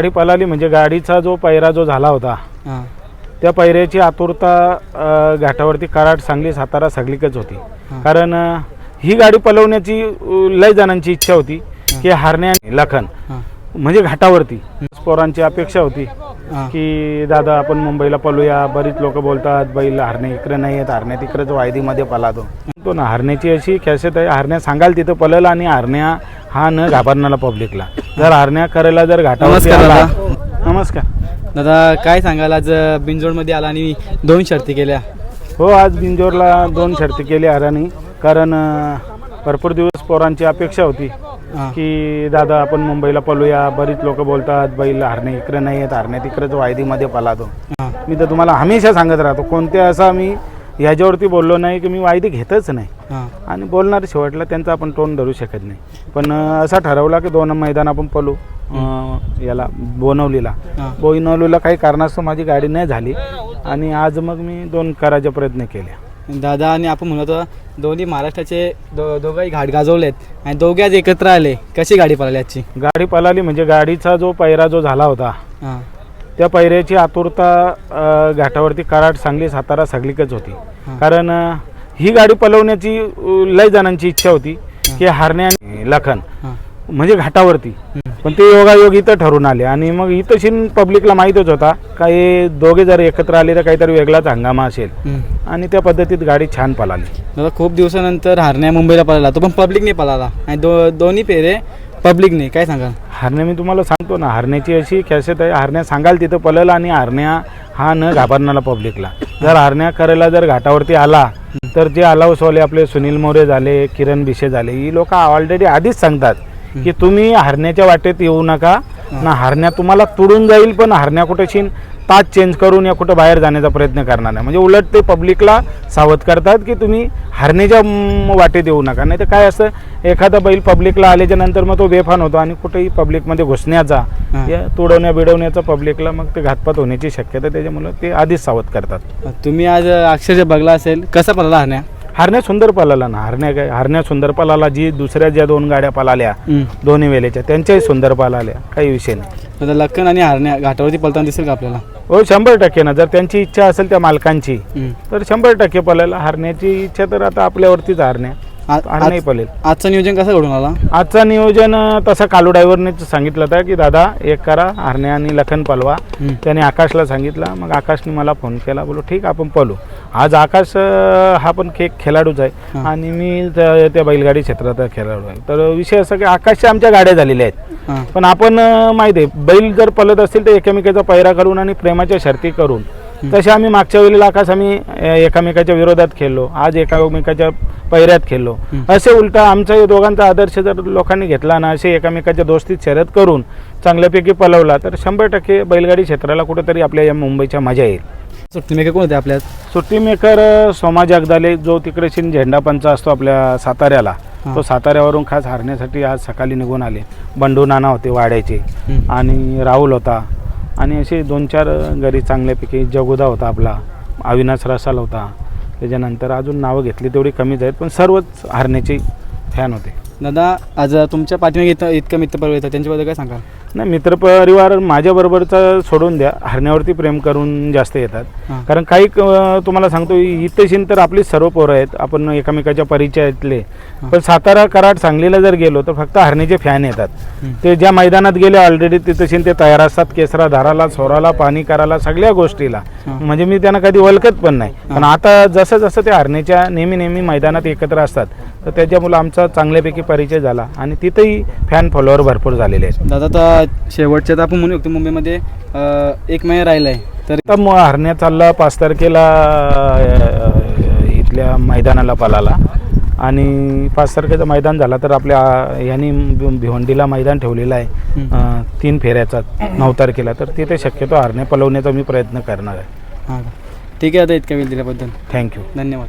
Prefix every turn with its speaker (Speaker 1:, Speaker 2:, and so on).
Speaker 1: गाडी पळाली म्हणजे गाडीचा जो पैरा जो झाला होता
Speaker 2: हां.
Speaker 1: त्या पैऱ्याची आतुरता अ, घाटावरती कराड सांगली सातारा सगळीकच होती. कारण अ, ही गाडी पलवण्याची अ, लय जणांची इच्छा होती की हारण्या लखन
Speaker 2: हां.
Speaker 1: म्हणजे घाटावरती. पोरांची अपेक्षा होती
Speaker 2: हां.
Speaker 1: की दादा आपण मुंबईला पळूया बरीच लोक बोलतात बैल हरणे इकडे नाही आहेत हरण्या तिकडेच वायदीमध्ये पळातो तो ना हरण्याची अशी खेसेत आहे हरण्या सांगाल तिथं पळलं आणि हरण्या हा न घाबरणारा पब्लिकला जर हरण्या करायला जर घाटावरती
Speaker 2: नमस्कार
Speaker 1: आला. नमस्कार.
Speaker 2: दादा काय सांगाल आज बिंजोडमध्ये आला आणि दोन शर्ती केल्या?
Speaker 1: हो आज बिंजोरला दोन शर्ती केली हराने कारण अं, भरपूर दिवस पोरांची अपेक्षा होती
Speaker 2: हां.
Speaker 1: की दादा आपण मुंबईला पळूया बरीच लोक बोलतात बैल हरणे इकडे नाही आहेत हरण्या तिकडेच वायदीमध्ये पळातो
Speaker 2: हां.
Speaker 1: मी तर तुम्हाला हमेशा सांगत राहतो कोणत्या असा मी ह्याच्यावरती बोललो नाही की मी वायदी घेतच नाही.
Speaker 2: हां.
Speaker 1: आणि बोलणार शेवटला त्यांचा आपण तोंड धरू शकत नाही. पण अं, असा ठरवला की दोन मैदान आपण पळू अं, याला बोनवलीला.
Speaker 2: हां.
Speaker 1: बोनवलीला काही कारणास्तव माझी गाडी नाही झाली आणि आज मग मी दोन करायचे प्रयत्न केले.
Speaker 2: दादा आणि आपण म्हणत होतो दोन्ही महाराष्ट्राचे दो दोघंही घाट गाजवलेत आणि दोघे आज एकत्र आले. कशी गाडी पळाली आजची?
Speaker 1: गाडी पळाली म्हणजे गाडीचा जो पैरा जो झाला होता
Speaker 2: हां.
Speaker 1: त्या पैऱ्याची आतुरता अं, घाटावरती कराड सांगली सातारा सगळीकच होती. कारण अं, ही गाडी पळवण्याची अं, लय जणांची इच्छा होती की हारण्या आणि लखन.
Speaker 2: हां.
Speaker 1: म्हणजे घाटावरती. पण ते योगायोग इथं ठरून आले आणि मग इथं शिन पब्लिकला माहीतच होता का हे दोघे जर एकत्र आले तर काहीतरी वेगळाच हंगामा असेल.
Speaker 2: हम्म.
Speaker 1: आणि त्या पद्धतीत गाडी छान पळाली.
Speaker 2: दादा खूप दिवसानंतर हारण्या मुंबईला पळाला तो पण पब्लिकने पळाला. आणि दो दोन्ही पेरे पब्लिकने काय सांगाल?
Speaker 1: हरण्या मी तुम्हाला सांगतो ना हरण्याची अशी खेसेत आहे हरण्या सांगाल तिथं पळलं आणि हरण्या हा न घाबरणारा पब्लिकला. जर हरण्या करायला जर घाटावरती आला तर जे अलाउसवाले आपले सुनील मोरे झाले किरण बिशे झाले ही लोक ऑलरेडी आधीच सांगतात की तुम्ही हरण्याच्या वाटेत येऊ नका. ना हरण्या तुम्हाला तुडून जाईल पण हरण्या कुठेशी ताज चेंज करून या कुठं बाहेर जाण्याचा प्रयत्न करणार नाही. म्हणजे उलट ते पब्लिकला सावध करतात की तुम्ही हरण्याच्या म, वाटेत येऊ नका. नाही तर काय असतं एखादा बैल पब्लिकला आल्याच्यानंतर मग तो बेफान होतो आणि कुठेही पब्लिकमध्ये घुसण्याचा
Speaker 2: हां.
Speaker 1: या तुडवण्या बिडवण्याचा पब्लिकला मग ते घातपात होण्याची शक्यता त्याच्यामुळे ते आधीच सावध करतात.
Speaker 2: तुम्ही आज अक्षरशः बघला असेल कसा पळाला हारण्या?
Speaker 1: हरण्या सुंदर पळाला ना हरण्या काय हरण्या सुंदर पळाला जी दुसऱ्या ज्या दोन गाड्या पळाल्या दोन्ही वेळेच्या त्यांच्याही सुंदर पळाल्या काही विषय नाही.
Speaker 2: दादा लक्कन आणि हारण्या घाटावरती पळताना दिसेल का आपल्याला?
Speaker 1: हो शंभर टक्के ना जर त्यांची इच्छा असेल त्या मालकांची. तर शंभर टक्के पळायला हरण्याची इच्छा तर आता आपल्यावरतीच हरण्या.
Speaker 2: आज-
Speaker 1: पळेल
Speaker 2: आजचं नियोजन कसं घडून आला?
Speaker 1: आजचा नियोजन तसा कालू ड्रायव्हरनेच सांगितलं होतं की दादा एक करा हरण्या आणि लखन पलवा. त्याने आकाशला सांगितलं. मग आकाशने मला फोन केला. बोलो ठीक आपण पळू आज आकाश हा पण खेळ खेळाडूच आहे. आणि मी त्या बैलगाडी क्षेत्रात खेळाडू आहे. तर विषय असा की आकाशच्या आमच्या गाड्या झालेल्या आहेत. पण आपण माहिती आहे बैल जर पळत असतील तर एकमेकाचा पैरा करून आणि प्रेमाच्या शर्ती करून तसे आम्ही मागच्या वेळेला आकाश आम्ही एकामेकाच्या विरोधात खेळलो. आज एकामेकाच्या पैऱ्यात खेळलो. असे उलटा आमचा दोघांचा आदर्श जर लोकांनी घेतला ना असे एकामेकाच्या दोस्तीत शर्यत करून चांगल्यापैकी पलवला तर शंभर टक्के बैलगाडी क्षेत्राला कुठेतरी आपल्या या मुंबईच्या मजा येईल.
Speaker 2: सुट्टी मेकर कोण होते आपल्यात?
Speaker 1: सुट्टी मेकर सोमा जगदाले जो तिकडे शिन झेंडा पंच असतो आपल्या साताऱ्याला. तो साताऱ्यावरून खास हारण्यासाठी आज सकाळी निघून आले. बंडू नाना होते वाड्याचे. आणि राहुल होता. आणि असे दोन चार घरी चांगल्यापैकी जगुदा होता आपला. अविनाश रसाल होता. त्याच्यानंतर अजून नावं घेतली तेवढी कमीच आहेत पण सर्वच हारण्याचे फॅन होते.
Speaker 2: दादा आज तुमच्या पाठीमागे इथं इतकं मित्रपर्व येतात त्यांच्याबद्दल काय सांगाल?
Speaker 1: नाही मित्रपरिवार माझ्याबरोबरचा सोडून द्या. हरण्यावरती प्रेम करून जास्त येतात.
Speaker 2: हां.
Speaker 1: कारण काही क- तुम्हाला सांगतो इथेशीन तर आपली सर्व पोरं आहेत. आपण एकामेकाच्या परिचयातले. पण सातारा कराड सांगलीला जर गेलो तर फक्त हरणीचे फॅन येतात. ते ज्या मैदानात गेले ऑलरेडी तिथेशीन ते तयार असतात. केसरा धाराला सोराला पाणी करायला सगळ्या गोष्टीला.
Speaker 2: हां.
Speaker 1: म्हणजे मी त्यांना कधी ओळखत पण नाही. पण आता जसं जसं ते हरणीच्या नेहमी नेहमी मैदानात एकत्र असतात तर त्याच्यामुळं आमचा चांगल्यापैकी परिचय झाला. आणि तिथेही फॅन फॉलोअर भरपूर झालेले आहेत.
Speaker 2: दादा आता शेवटच्या तर आपण म्हणू शकतो मुंबईमध्ये अं, एक महिना राहिला आहे तर
Speaker 1: आता मग हरण्या चालला पाच तारखेला अ, इथल्या मैदानाला पळाला. आणि पाच तारखेचं मैदान झाला तर आपल्या यांनी भि- भिवंडीला मैदान ठेवलेलं आहे. अ, तीन फेऱ्याचा नऊ तारखेला. तर तिथे शक्यतो हरण्या पलवण्याचा मी प्रयत्न करणार आहे.
Speaker 2: हां ठीक आहे दादा इतक्या वेळ दिल्याबद्दल.
Speaker 1: थँक्यू
Speaker 2: धन्यवाद.